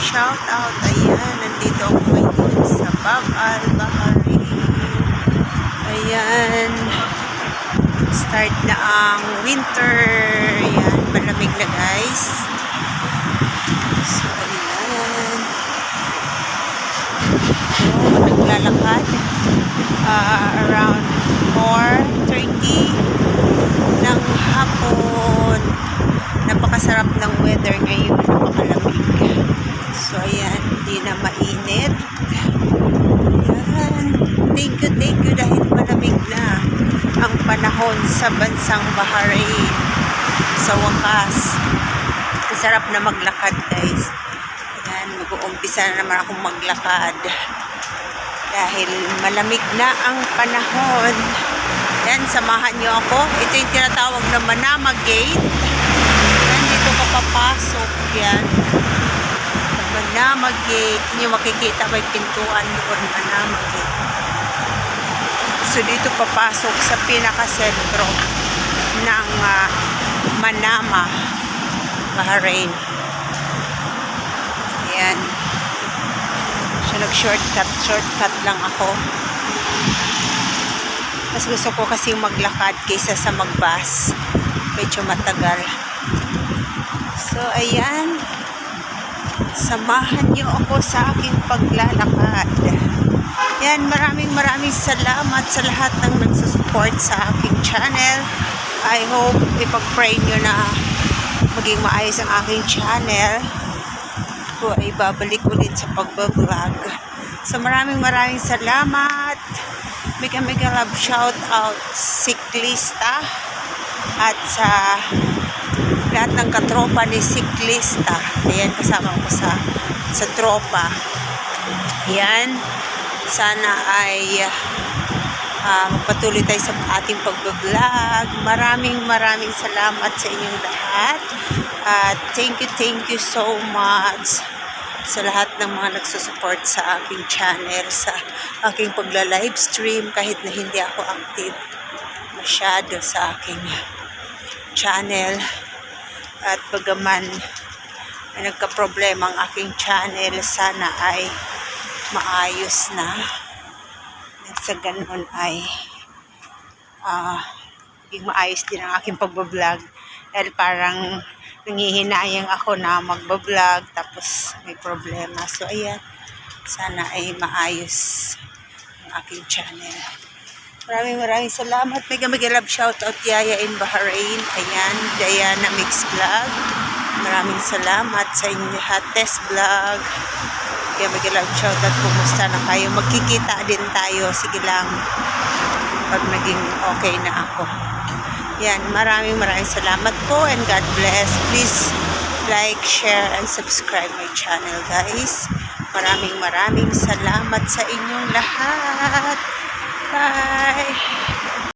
shout out. Ayan, nandito ako ngayon sa Bab al. Ayan. Start na ang winter. Ayan, malamig na guys. So, ayan. So, naglalakad. Ah, around 4.30 ng hapon. Napakasarap ng weather ngayon. Napakalamig. So, ayan. Hindi na mainit. Ayan. Thank you, thank you dahil malamig na ang panahon sa bansang Bahrain. Sa wakas. Sarap na maglakad, guys. Ayan, mag-uumpisa na naman akong maglakad. Dahil malamig na ang panahon. Yan, samahan niyo ako. Ito yung tinatawag na Manama Gate. Yan, dito ka papasok. Yan. Manama Gate. Hindi makikita may pintuan doon. Gate. So, dito papasok sa pinakasentro ng ah, Manama, Bahrain. Ayan. So, nag-shortcut. Shortcut lang ako. Mas gusto ko kasi maglakad kaysa sa magbus. Medyo matagal. So, ayan. Samahan niyo ako sa aking paglalakad. Yan, maraming maraming salamat sa lahat ng nagsusupport sa aking channel. I hope ipag-pray nyo na maging maayos ang aking channel. Ko ay babalik ulit sa pagbablog. So maraming maraming salamat. Mega mega love shout out siklista at sa lahat ng katropa ni siklista. Ayan, kasama ko sa sa tropa. Ayan. Sana ay ah, magpatuloy tayo sa ating pagbablog. Maraming maraming salamat sa inyong lahat. At thank you, thank you so much sa lahat ng mga nagsusupport sa aking channel, sa aking pagla-live stream kahit na hindi ako active masyado sa aking channel. At bagaman ay nagka-problema ang aking channel, sana ay maayos na. At sa ganun ay maging maayos din ang aking pagbablog. Dahil parang nangihinayang ako na magbablog tapos may problema. So ayan, sana ay maayos ang aking channel. Maraming maraming salamat. Mega mega love shoutout Yaya in Bahrain. Ayan, Diana Mix Vlog. Maraming salamat sa inyo lahat. Test Vlog. Mega mega love shoutout. Kumusta na kayo? Magkikita din tayo. Sige lang. Pag naging okay na ako. Yan, maraming maraming salamat po and God bless. Please like, share, and subscribe my channel guys. Maraming maraming salamat sa inyong lahat. Bye!